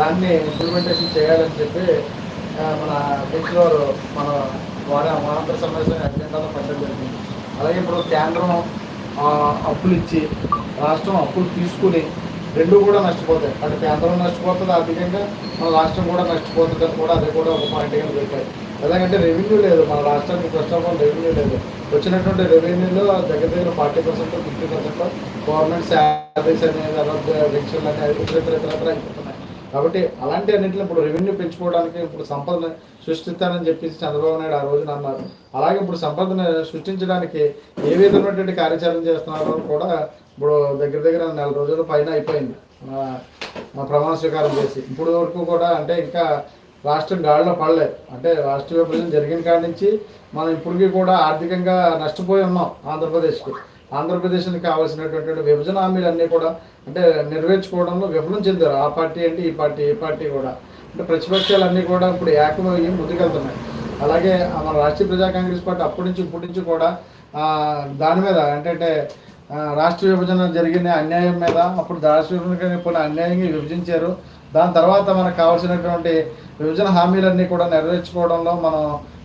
దాన్ని ఇంప్లిమెంటేషన్ చేయాలని చెప్పి మన అధ్యక్షుల వారు మన వారి వారాంతర సమావేశం అజెండాలో పెట్టడం జరిగింది అలాగే ఇప్పుడు కేంద్రం అప్పులు ఇచ్చి రాష్ట్రం అప్పులు తీసుకుని రెండు కూడా నష్టపోతాయి అటు కేంద్రం నష్టపోతుంది ఆర్థికంగా మన రాష్ట్రం కూడా నష్టపోతుంది అని కూడా అది కూడా ఒక పాయింట్గా పెట్టాయి ఎలాగంటే రెవెన్యూ లేదు మన రాష్ట్రానికి ఫస్ట్ ఆఫ్ ఆల్ రెవెన్యూ లేదు వచ్చినటువంటి రెవెన్యూలో దగ్గర దగ్గర forty percent fifty percent government salaries అనేది అలా పెన్షన్లు అనేది ఇతర ఇతర ఇతర కాబట్టి అలాంటి అన్నింటిని ఇప్పుడు రెవెన్యూ పెంచుకోవడానికి ఇప్పుడు సంపదను సృష్టిస్తానని చెప్పేసి చంద్రబాబు నాయుడు ఆ రోజున అన్నారు అలాగే ఇప్పుడు సంపదను సృష్టించడానికి ఏ విధమైనటువంటి కార్యాచరణ చేస్తున్నారో కూడా ఇప్పుడు దగ్గర దగ్గర నెల రోజుల పైన అయిపోయింది. మా ప్రమాణ స్వీకారం చేసి. ఇప్పుడు వరకు కూడా అంటే ఇంకా రాష్ట్రం గాడిలో పడలేదు. అంటే రాష్ట్ర విభజన జరిగిన కాడి నుంచి మనం ఇప్పటికీ కూడా ఆర్థికంగా నష్టపోయి ఉన్నాం ఆంధ్రప్రదేశ్కి. ఆంధ్రప్రదేశ్కి కావాల్సినటువంటి విభజన హామీలన్నీ కూడా అంటే నెరవేర్చుకోవడంలో విఫలం చెందారు. ఆ పార్టీ అంటే ఈ పార్టీ ఈ పార్టీ కూడా. అంటే ప్రతిపక్షాలన్నీ కూడా ఇప్పుడు ఏకమయ్యి ముందుకెళ్తున్నాయి. అలాగే మన రాష్ట్రీయ ప్రజా కాంగ్రెస్ పార్టీ అప్పటి నుంచి ఇప్పటి నుంచి కూడా దాని మీద అంటే రాష్ట్ర విభజన జరిగిన అన్యాయం మీద అప్పుడు రాష్ట్ర విభజన కొన్ని అన్యాయంగా విభజించారు. దాని తర్వాత మనకు కావాల్సినటువంటి విభజన హామీలన్నీ కూడా నెరవేర్చుకోవడంలో మనం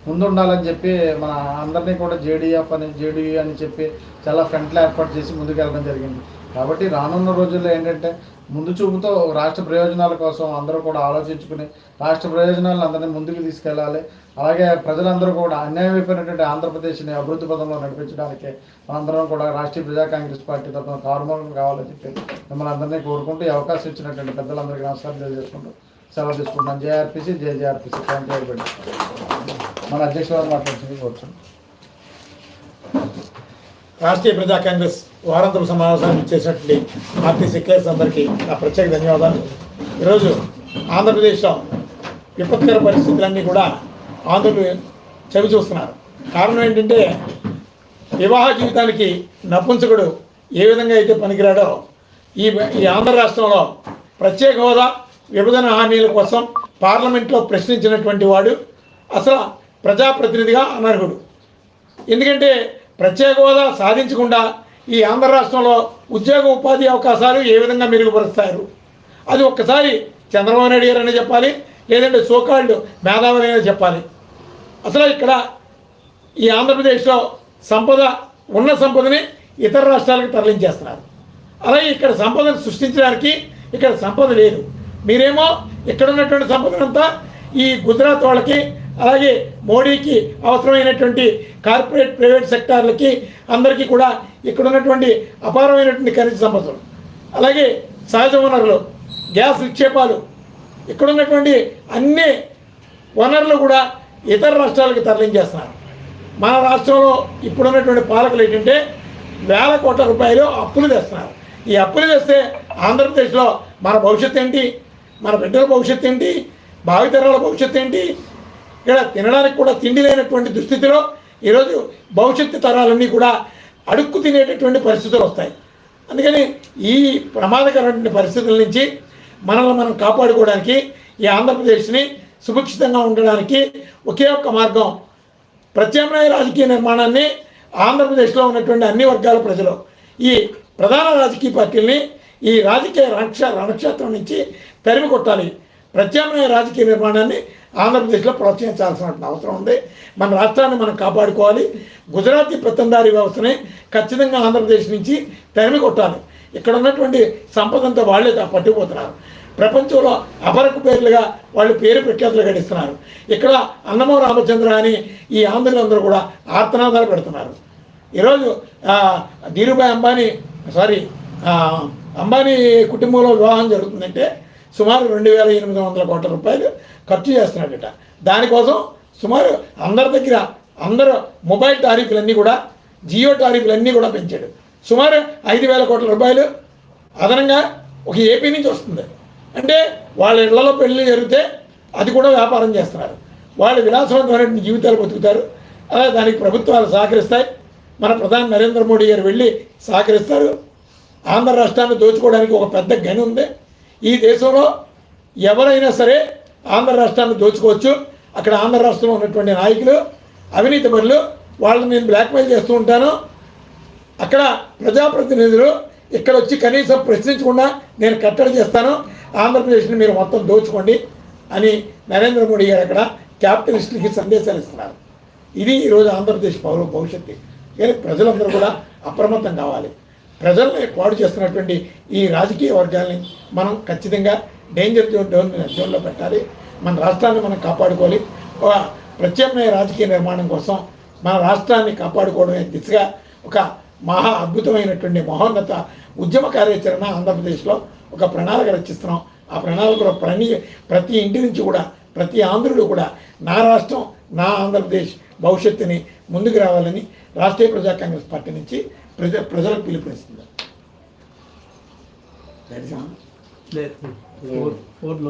ముందుండాలని చెప్పి మన అందరినీ కూడా జేడీఎఫ్ అని జేడీయూ అని చెప్పి చాలా ఫ్రంట్లు ఏర్పాటు చేసి ముందుకెళ్ళడం జరిగింది. కాబట్టి రానున్న రోజుల్లో ఏంటంటే ముందు చూపుతో రాష్ట్ర ప్రయోజనాల కోసం అందరూ కూడా ఆలోచించుకుని రాష్ట్ర ప్రయోజనాలను అందరినీ ముందుకు తీసుకెళ్ళాలి. అలాగే ప్రజలందరూ కూడా అన్యాయం అయిపోయినటువంటి ఆంధ్రప్రదేశ్ని అభివృద్ధి పదంలో నడిపించడానికి మనందరం కూడా రాష్ట్రీయ ప్రజా కాంగ్రెస్ పార్టీ తరఫున కారుమూలం కావాలని చెప్పి మిమ్మల్ని అందరినీ కోరుకుంటూ ఈ అవకాశం ఇచ్చినటువంటి పెద్దలందరికీ నమస్కారం తెలియజేసుకుంటూ సెలవు తీసుకుంటున్నాను. జేఆర్పీసీ జేజేఆర్పీసీ థ్యాంక్ యూ మన అధ్యక్షులు వారు మాట్లాడుతుంది కూర్చోండి రాష్ట్రీయ ప్రజా కాంగ్రెస్ వారాంతపు సమావేశానికి చేసినటువంటి పార్టీ కేసు అందరికీ నా ప్రత్యేక ధన్యవాదాలు. ఈరోజు ఆంధ్రప్రదేశ్లో విపత్కర పరిస్థితులన్నీ కూడా ఆంధ్రులు చవి చూస్తున్నారు. కారణం ఏంటంటే వివాహ జీవితానికి నపుంసకుడు ఏ విధంగా అయితే పనికిరాడో ఈ ఈ ఆంధ్ర రాష్ట్రంలో ప్రత్యేక హోదా విభజన హామీల కోసం పార్లమెంట్లో ప్రశ్నించినటువంటి వాడు అసలు ప్రజాప్రతినిధిగా అనర్హుడు. ఎందుకంటే ప్రత్యేక హోదా సాధించకుండా ఈ ఆంధ్ర రాష్ట్రంలో ఉద్యోగ ఉపాధి అవకాశాలు ఏ విధంగా మెరుగుపరుస్తారు అది ఒక్కసారి చంద్రబాబు నాయుడు గారు అనే చెప్పాలి లేదంటే సోకాళ్ళు మేధావులు అయినా చెప్పాలి. అసలు ఇక్కడ ఈ ఆంధ్రప్రదేశ్లో సంపద ఉన్న సంపదని ఇతర రాష్ట్రాలకు తరలించేస్తున్నారు. అలాగే ఇక్కడ సంపదను సృష్టించడానికి ఇక్కడ సంపద లేదు. మీరేమో ఇక్కడ ఉన్నటువంటి సంపదనంతా ఈ గుజరాత్ వాళ్ళకి అలాగే మోడీకి అవసరమైనటువంటి కార్పొరేట్ ప్రైవేట్ సెక్టార్లకి అందరికీ కూడా ఇక్కడ ఉన్నటువంటి అపారమైనటువంటి ఖనిజ సంపదలు అలాగే సహజ వనరులు గ్యాస్ నిక్షేపాలు ఇక్కడ ఉన్నటువంటి అన్ని వనరులు కూడా ఇతర రాష్ట్రాలకు తరలించేస్తున్నారు. మన రాష్ట్రంలో ఇప్పుడున్నటువంటి పాలకులు ఏంటంటే వేల కోట్ల రూపాయలు అప్పులు తెస్తున్నారు. ఈ అప్పులు తెస్తే ఆంధ్రప్రదేశ్లో మన భవిష్యత్తు ఏంటి? మన బిడ్డల భవిష్యత్తు ఏంటి? భావితరాల భవిష్యత్తు ఏంటి? ఇక్కడ తినడానికి కూడా తిండి లేనటువంటి దుస్థితిలో ఈరోజు భవిష్యత్తు తరాలన్నీ కూడా అడుక్కు తినేటటువంటి పరిస్థితులు వస్తాయి. అందుకని ఈ ప్రమాదకరమైన పరిస్థితుల నుంచి మనల్ని మనం కాపాడుకోవడానికి ఈ ఆంధ్రప్రదేశ్ని సుభిక్షితంగా ఉండడానికి ఒకే ఒక్క మార్గం ప్రత్యామ్నాయ రాజకీయ నిర్మాణాన్ని ఆంధ్రప్రదేశ్లో ఉన్నటువంటి అన్ని వర్గాల ప్రజలు ఈ ప్రధాన రాజకీయ పార్టీల్ని ఈ రాజకీయ రణక్ష రణక్షేత్రం నుంచి తరిమి కొట్టాలి ప్రత్యామ్నాయ రాజకీయ నిర్మాణాన్ని ఆంధ్రప్రదేశ్లో ప్రోత్సహించాల్సిన అవసరం ఉంది. మన రాష్ట్రాన్ని మనం కాపాడుకోవాలి. గుజరాతీ పెత్తందారీ వ్యవస్థని ఖచ్చితంగా ఆంధ్రప్రదేశ్ నుంచి తరిమి కొట్టాలి. ఇక్కడ ఉన్నటువంటి సంపదంతా వాళ్ళే పట్టుకుపోతున్నారు. ప్రపంచంలో అపరకు పేర్లుగా వాళ్ళు పేరు ప్రఖ్యాతులు గడిస్తున్నారు. ఇక్కడ అన్నమో రామచంద్ర అని ఈ ఆంధ్రులందరూ కూడా ఆర్తనాదాలు పెడుతున్నారు. ఈరోజు ధీరుభాయ్ అంబానీ సారీ అంబానీ కుటుంబంలో వివాహం జరుగుతుందంటే సుమారు రెండు వేల ఎనిమిది వందల కోట్ల రూపాయలు ఖర్చు చేస్తున్నాడట. దానికోసం సుమారు అందరి దగ్గర అందరు మొబైల్ టారిఫ్లన్నీ కూడా జియో టారీఫ్లన్నీ కూడా పెంచాడు. సుమారు ఐదు వేల కోట్ల రూపాయలు అదనంగా ఒక ఏపీ నుంచి వస్తుంది. అంటే వాళ్ళ ఇళ్ళలో పెళ్ళి జరిగితే అది కూడా వ్యాపారం చేస్తున్నారు. వాళ్ళు విలాసవంతమైన జీవితాలు బతుకుతారు. అలాగే దానికి ప్రభుత్వాలు సహకరిస్తాయి. మన ప్రధాని నరేంద్ర మోడీ గారు వెళ్ళి సహకరిస్తారు. ఆంధ్ర రాష్ట్రాన్ని దోచుకోవడానికి ఒక పెద్ద గని ఉంది. ఈ దేశంలో ఎవరైనా సరే ఆంధ్ర రాష్ట్రాన్ని దోచుకోవచ్చు. అక్కడ ఆంధ్ర రాష్ట్రంలో ఉన్నటువంటి నాయకులు అవినీతి పనులు వాళ్ళని నేను బ్లాక్మెయిల్ చేస్తూ ఉంటాను. అక్కడ ప్రజాప్రతినిధులు ఇక్కడ వచ్చి కనీసం ప్రశ్నించకుండా నేను కట్టడి చేస్తాను. ఆంధ్రప్రదేశ్ని మీరు మొత్తం దోచుకోండి అని నరేంద్ర మోడీ గారు అక్కడ క్యాపిటలిస్టులకి సందేశాలు ఇస్తున్నారు. ఇది ఈరోజు ఆంధ్రప్రదేశ్ పౌర భవిష్యత్తు. కానీ ప్రజలందరూ కూడా అప్రమత్తం కావాలి. ప్రజల్ని పాడు చేస్తున్నటువంటి ఈ రాజకీయ వర్గాల్ని మనం ఖచ్చితంగా డేంజర్ జోన్ డోన్ జోన్లో పెట్టాలి. మన రాష్ట్రాన్ని మనం కాపాడుకోవాలి. ఒక ప్రత్యామ్నాయ రాజకీయ నిర్మాణం కోసం మన రాష్ట్రాన్ని కాపాడుకోవడమే దిశగా ఒక మహా అద్భుతమైనటువంటి మహోన్నత ఉద్యమ కార్యాచరణ ఆంధ్రప్రదేశ్లో ఒక ప్రణాళిక రచిస్తున్నాం. ఆ ప్రణాళికలో ప్రతి ప్రతి ఇంటి నుంచి కూడా ప్రతి ఆంధ్రుడు కూడా నా రాష్ట్రం నా ఆంధ్రప్రదేశ్ భవిష్యత్తుని ముందుకు రావాలని రాష్ట్రీయ ప్రజా కాంగ్రెస్ పార్టీ నుంచి ప్రజ ప్రజలకు పిలుపునిస్తుంది. లేదు ఫోర్